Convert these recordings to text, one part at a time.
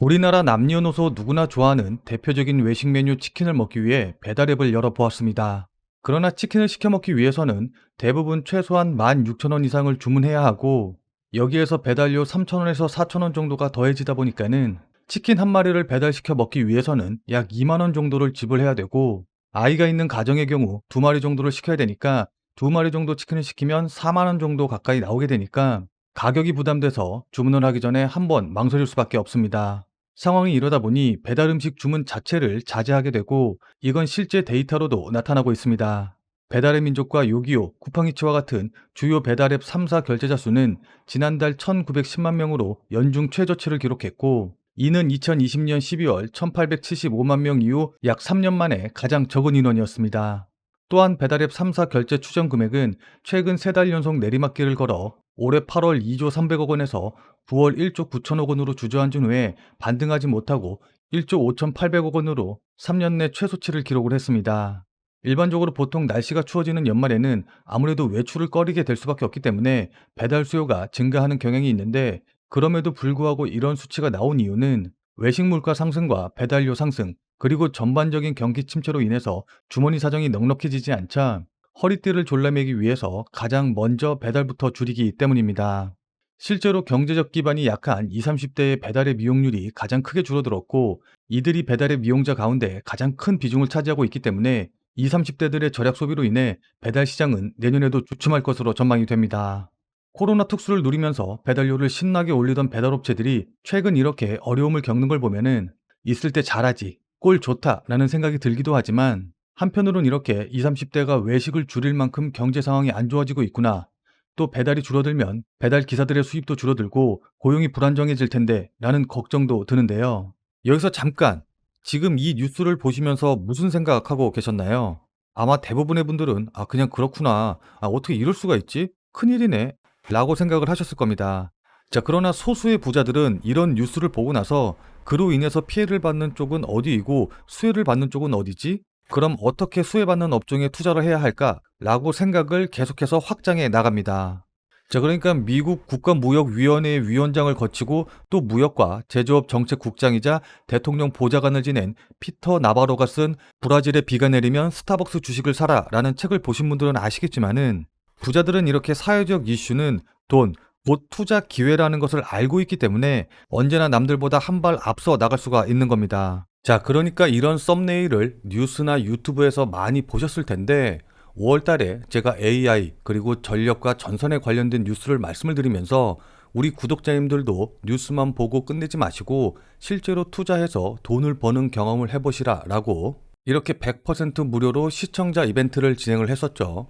우리나라 남녀노소 누구나 좋아하는 대표적인 외식 메뉴 치킨을 먹기 위해 배달앱을 열어보았습니다. 그러나 치킨을 시켜 먹기 위해서는 대부분 최소한 16,000원 이상을 주문해야 하고 여기에서 배달료 3,000원에서 4,000원 정도가 더해지다 보니까는 치킨 한 마리를 배달시켜 먹기 위해서는 약 2만원 정도를 지불해야 되고 아이가 있는 가정의 경우 두 마리 정도를 시켜야 되니까 두 마리 정도 치킨을 시키면 4만원 정도 가까이 나오게 되니까 가격이 부담돼서 주문을 하기 전에 한 번 망설일 수밖에 없습니다. 상황이 이러다 보니 배달 음식 주문 자체를 자제하게 되고 이건 실제 데이터로도 나타나고 있습니다. 배달의 민족과 요기요, 쿠팡이츠와 같은 주요 배달앱 3사 결제자 수는 지난달 1910만 명으로 연중 최저치를 기록했고 이는 2020년 12월 1875만 명 이후 약 3년 만에 가장 적은 인원이었습니다. 또한 배달앱 3사 결제 추정 금액은 최근 3달 연속 내리막길을 걸어 올해 8월 2조 300억 원에서 9월 1조 9천억 원으로 주저앉은 후에 반등하지 못하고 1조 5,800억 원으로 3년 내 최소치를 기록을 했습니다. 일반적으로 보통 날씨가 추워지는 연말에는 아무래도 외출을 꺼리게 될 수밖에 없기 때문에 배달 수요가 증가하는 경향이 있는데 그럼에도 불구하고 이런 수치가 나온 이유는 외식 물가 상승과 배달료 상승 그리고 전반적인 경기 침체로 인해서 주머니 사정이 넉넉해지지 않자 허리띠를 졸라매기 위해서 가장 먼저 배달부터 줄이기 때문입니다. 실제로 경제적 기반이 약한 20, 30대의 배달의 미용률이 가장 크게 줄어들었고 이들이 배달의 미용자 가운데 가장 큰 비중을 차지하고 있기 때문에 20, 30대들의 절약 소비로 인해 배달 시장은 내년에도 주춤할 것으로 전망이 됩니다. 코로나 특수를 누리면서 배달료를 신나게 올리던 배달업체들이 최근 이렇게 어려움을 겪는 걸 보면은 있을 때 잘하지, 꼴 좋다라는 생각이 들기도 하지만 한편으론 이렇게 20, 30대가 외식을 줄일 만큼 경제 상황이 안 좋아지고 있구나. 또 배달이 줄어들면 배달 기사들의 수입도 줄어들고 고용이 불안정해질 텐데 라는 걱정도 드는데요. 여기서 잠깐 지금 이 뉴스를 보시면서 무슨 생각하고 계셨나요? 아마 대부분의 분들은 아 그냥 그렇구나. 아 어떻게 이럴 수가 있지? 큰일이네. 라고 생각을 하셨을 겁니다. 자, 그러나 소수의 부자들은 이런 뉴스를 보고 나서 그로 인해서 피해를 받는 쪽은 어디이고 수혜를 받는 쪽은 어디지? 그럼 어떻게 수혜받는 업종에 투자를 해야 할까? 라고 생각을 계속해서 확장해 나갑니다. 자, 그러니까 미국 국가무역위원회 위원장을 거치고 또 무역과 제조업 정책국장이자 대통령 보좌관을 지낸 피터 나바로가 쓴 브라질에 비가 내리면 스타벅스 주식을 사라 라는 책을 보신 분들은 아시겠지만은 부자들은 이렇게 사회적 이슈는 돈, 곧 투자 기회라는 것을 알고 있기 때문에 언제나 남들보다 한 발 앞서 나갈 수가 있는 겁니다. 자, 그러니까 이런 썸네일을 뉴스나 유튜브에서 많이 보셨을 텐데 5월 달에 제가 AI 그리고 전력과 전선에 관련된 뉴스를 말씀을 드리면서 우리 구독자님들도 뉴스만 보고 끝내지 마시고 실제로 투자해서 돈을 버는 경험을 해보시라 라고 이렇게 100% 무료로 시청자 이벤트를 진행을 했었죠.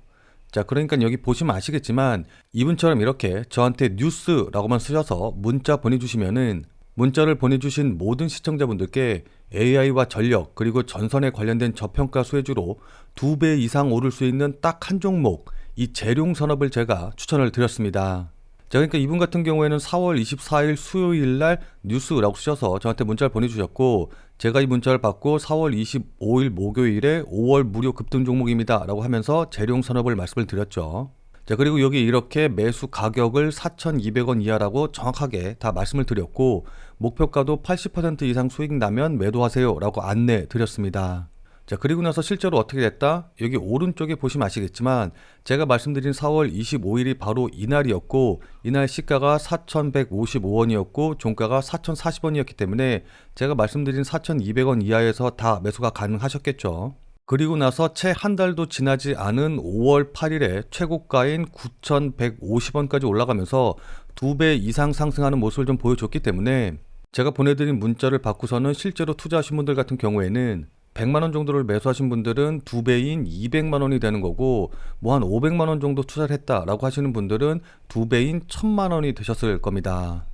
자, 그러니까 여기 보시면 아시겠지만 이분처럼 이렇게 저한테 뉴스라고만 쓰셔서 문자 보내주시면은 문자를 보내주신 모든 시청자분들께 AI와 전력 그리고 전선에 관련된 저평가 수혜주로 두 배 이상 오를 수 있는 딱 한 종목 이 재룡 산업을 제가 추천을 드렸습니다. 자, 그러니까 이분 같은 경우에는 4월 24일 수요일 날 뉴스라고 쓰셔서 저한테 문자를 보내주셨고 제가 이 문자를 받고 4월 25일 목요일에 5월 무료 급등 종목입니다 라고 하면서 재룡 산업을 말씀을 드렸죠. 자, 그리고 여기 이렇게 매수 가격을 4,200원 이하라고 정확하게 다 말씀을 드렸고 목표가도 80% 이상 수익 나면 매도하세요 라고 안내 드렸습니다. 자, 그리고 나서 실제로 어떻게 됐다? 여기 오른쪽에 보시면 아시겠지만 제가 말씀드린 4월 25일이 바로 이날이었고 이날 시가가 4,155원이었고 종가가 4,040원이었기 때문에 제가 말씀드린 4,200원 이하에서 다 매수가 가능하셨겠죠. 그리고 나서 채 한 달도 지나지 않은 5월 8일에 최고가인 9,150원까지 올라가면서 두 배 이상 상승하는 모습을 좀 보여줬기 때문에 제가 보내드린 문자를 받고서는 실제로 투자하신 분들 같은 경우에는 100만 원 정도를 매수하신 분들은 두 배인 200만 원이 되는 거고 뭐한 500만 원 정도 투자를 했다라고 하시는 분들은 두 배인 1000만 원이 되셨을 겁니다.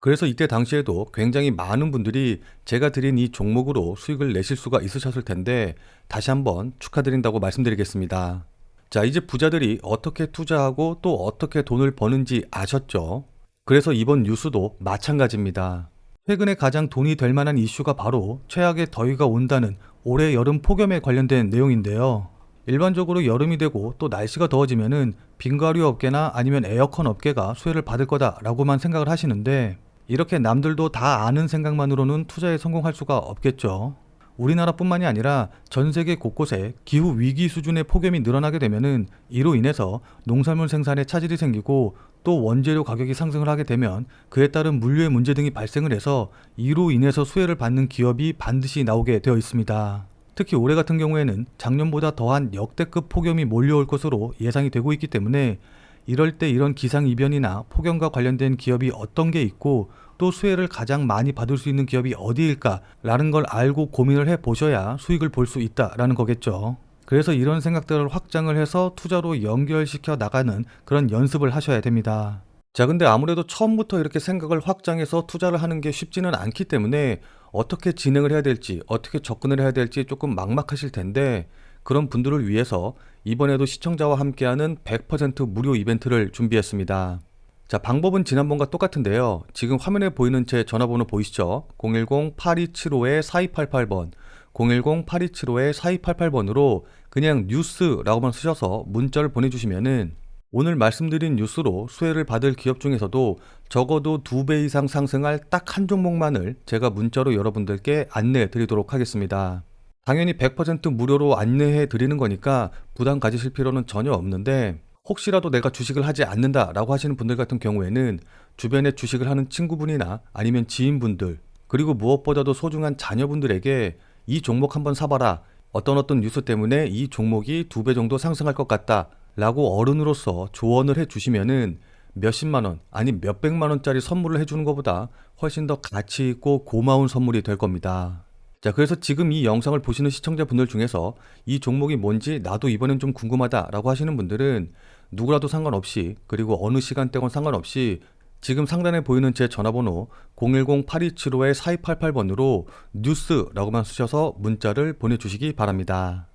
그래서 이때 당시에도 굉장히 많은 분들이 제가 드린 이 종목으로 수익을 내실 수가 있으셨을 텐데 다시 한번 축하드린다고 말씀드리겠습니다. 자, 이제 부자들이 어떻게 투자하고 또 어떻게 돈을 버는지 아셨죠? 그래서 이번 뉴스도 마찬가지입니다. 최근에 가장 돈이 될 만한 이슈가 바로 최악의 더위가 온다는 올해 여름 폭염에 관련된 내용인데요. 일반적으로 여름이 되고 또 날씨가 더워지면은 빙가류 업계나 아니면 에어컨 업계가 수혜를 받을 거다라고만 생각을 하시는데 이렇게 남들도 다 아는 생각만으로는 투자에 성공할 수가 없겠죠. 우리나라뿐만이 아니라 전 세계 곳곳에 기후 위기 수준의 폭염이 늘어나게 되면은 이로 인해서 농산물 생산에 차질이 생기고 또 원재료 가격이 상승을 하게 되면 그에 따른 물류의 문제 등이 발생을 해서 이로 인해서 수혜를 받는 기업이 반드시 나오게 되어 있습니다. 특히 올해 같은 경우에는 작년보다 더한 역대급 폭염이 몰려올 것으로 예상이 되고 있기 때문에 이럴 때 이런 기상이변이나 폭염과 관련된 기업이 어떤 게 있고 또 수혜를 가장 많이 받을 수 있는 기업이 어디일까라는 걸 알고 고민을 해 보셔야 수익을 볼 수 있다라는 거겠죠. 그래서 이런 생각들을 확장을 해서 투자로 연결시켜 나가는 그런 연습을 하셔야 됩니다. 자, 근데 아무래도 처음부터 이렇게 생각을 확장해서 투자를 하는 게 쉽지는 않기 때문에 어떻게 진행을 해야 될지, 어떻게 접근을 해야 될지 조금 막막하실 텐데 그런 분들을 위해서 이번에도 시청자와 함께하는 100% 무료 이벤트를 준비했습니다. 자, 방법은 지난번과 똑같은데요. 지금 화면에 보이는 제 전화번호 보이시죠? 010-8275-4288번, 010-8275-4288번으로 그냥 뉴스라고만 쓰셔서 문자를 보내주시면은 오늘 말씀드린 뉴스로 수혜를 받을 기업 중에서도 적어도 두 배 이상 상승할 딱 한 종목만을 제가 문자로 여러분들께 안내해 드리도록 하겠습니다. 당연히 100% 무료로 안내해 드리는 거니까 부담 가지실 필요는 전혀 없는데 혹시라도 내가 주식을 하지 않는다라고 하시는 분들 같은 경우에는 주변에 주식을 하는 친구분이나 아니면 지인분들 그리고 무엇보다도 소중한 자녀분들에게 이 종목 한번 사봐라 어떤 어떤 뉴스 때문에 이 종목이 두 배 정도 상승할 것 같다 라고 어른으로서 조언을 해 주시면은 몇십만 원 아니 몇백만 원짜리 선물을 해주는 것보다 훨씬 더 가치 있고 고마운 선물이 될 겁니다. 자, 그래서 지금 이 영상을 보시는 시청자분들 중에서 이 종목이 뭔지 나도 이번엔 좀 궁금하다라고 하시는 분들은 누구라도 상관없이 그리고 어느 시간대건 상관없이 지금 상단에 보이는 제 전화번호 010-8275-4288번으로 뉴스라고만 쓰셔서 문자를 보내주시기 바랍니다.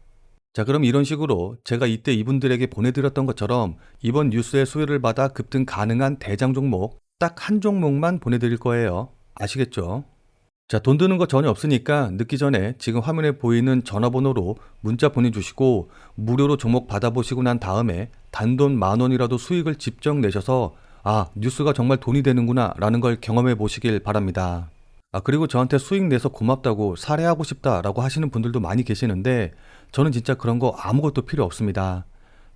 자, 그럼 이런 식으로 제가 이때 이분들에게 보내드렸던 것처럼 이번 뉴스의 수혜를 받아 급등 가능한 대장 종목 딱 한 종목만 보내드릴 거예요. 아시겠죠? 자, 돈 드는 거 전혀 없으니까 늦기 전에 지금 화면에 보이는 전화번호로 문자 보내주시고 무료로 종목 받아보시고 난 다음에 단돈 만 원이라도 수익을 직접 내셔서 아, 뉴스가 정말 돈이 되는구나 라는 걸 경험해 보시길 바랍니다. 아, 그리고 저한테 수익 내서 고맙다고 사례하고 싶다 라고 하시는 분들도 많이 계시는데 저는 진짜 그런 거 아무것도 필요 없습니다.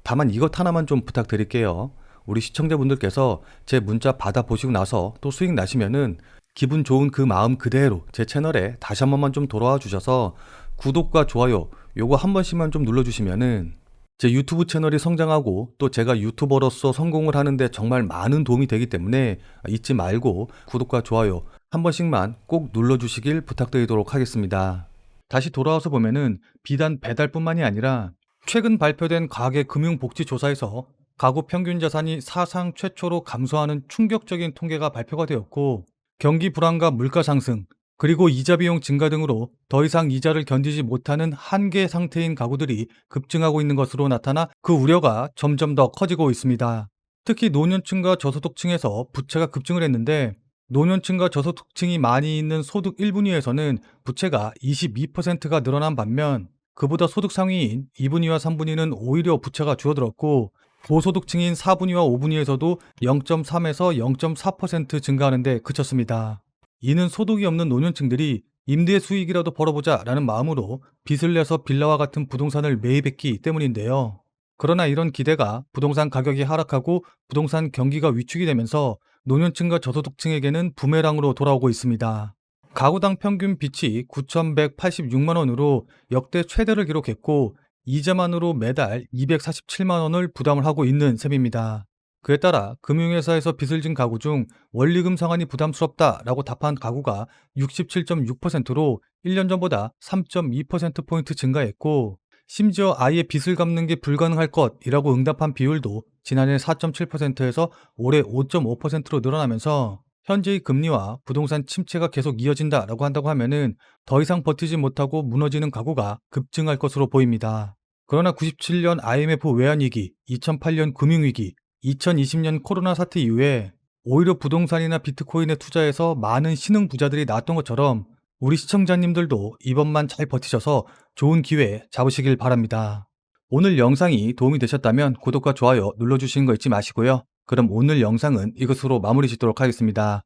다만 이것 하나만 좀 부탁드릴게요. 우리 시청자분들께서 제 문자 받아보시고 나서 또 수익 나시면은 기분 좋은 그 마음 그대로 제 채널에 다시 한 번만 좀 돌아와 주셔서 구독과 좋아요 요거 한 번씩만 좀 눌러주시면은 제 유튜브 채널이 성장하고 또 제가 유튜버로서 성공을 하는데 정말 많은 도움이 되기 때문에 잊지 말고 구독과 좋아요 한 번씩만 꼭 눌러주시길 부탁드리도록 하겠습니다. 다시 돌아와서 보면은 비단 배달뿐만이 아니라 최근 발표된 가계 금융복지조사에서 가구 평균 자산이 사상 최초로 감소하는 충격적인 통계가 발표가 되었고 경기 불안과 물가 상승 그리고 이자 비용 증가 등으로 더 이상 이자를 견디지 못하는 한계 상태인 가구들이 급증하고 있는 것으로 나타나 그 우려가 점점 더 커지고 있습니다. 특히 노년층과 저소득층에서 부채가 급증을 했는데 노년층과 저소득층이 많이 있는 소득 1분위에서는 부채가 22%가 늘어난 반면 그보다 소득 상위인 2분위와 3분위는 오히려 부채가 줄어들었고 고소득층인 4분위와 5분위에서도 0.3에서 0.4% 증가하는 데 그쳤습니다. 이는 소득이 없는 노년층들이 임대 수익이라도 벌어보자 라는 마음으로 빚을 내서 빌라와 같은 부동산을 매입했기 때문인데요. 그러나 이런 기대가 부동산 가격이 하락하고 부동산 경기가 위축이 되면서 노년층과 저소득층에게는 부메랑으로 돌아오고 있습니다. 가구당 평균 빚이 9,186만 원으로 역대 최대를 기록했고 이자만으로 매달 247만 원을 부담을 하고 있는 셈입니다. 그에 따라 금융회사에서 빚을 진 가구 중 원리금 상환이 부담스럽다라고 답한 가구가 67.6%로 1년 전보다 3.2%포인트 증가했고 심지어 아예 빚을 갚는 게 불가능할 것이라고 응답한 비율도 지난해 4.7%에서 올해 5.5%로 늘어나면서 현재의 금리와 부동산 침체가 계속 이어진다라고 한다고 하면은 더 이상 버티지 못하고 무너지는 가구가 급증할 것으로 보입니다. 그러나 97년 IMF 외환위기, 2008년 금융위기, 2020년 코로나 사태 이후에 오히려 부동산이나 비트코인에 투자해서 많은 신흥 부자들이 나왔던 것처럼 우리 시청자님들도 이번만 잘 버티셔서 좋은 기회 잡으시길 바랍니다. 오늘 영상이 도움이 되셨다면 구독과 좋아요 눌러주시는 거 잊지 마시고요. 그럼 오늘 영상은 이것으로 마무리 짓도록 하겠습니다.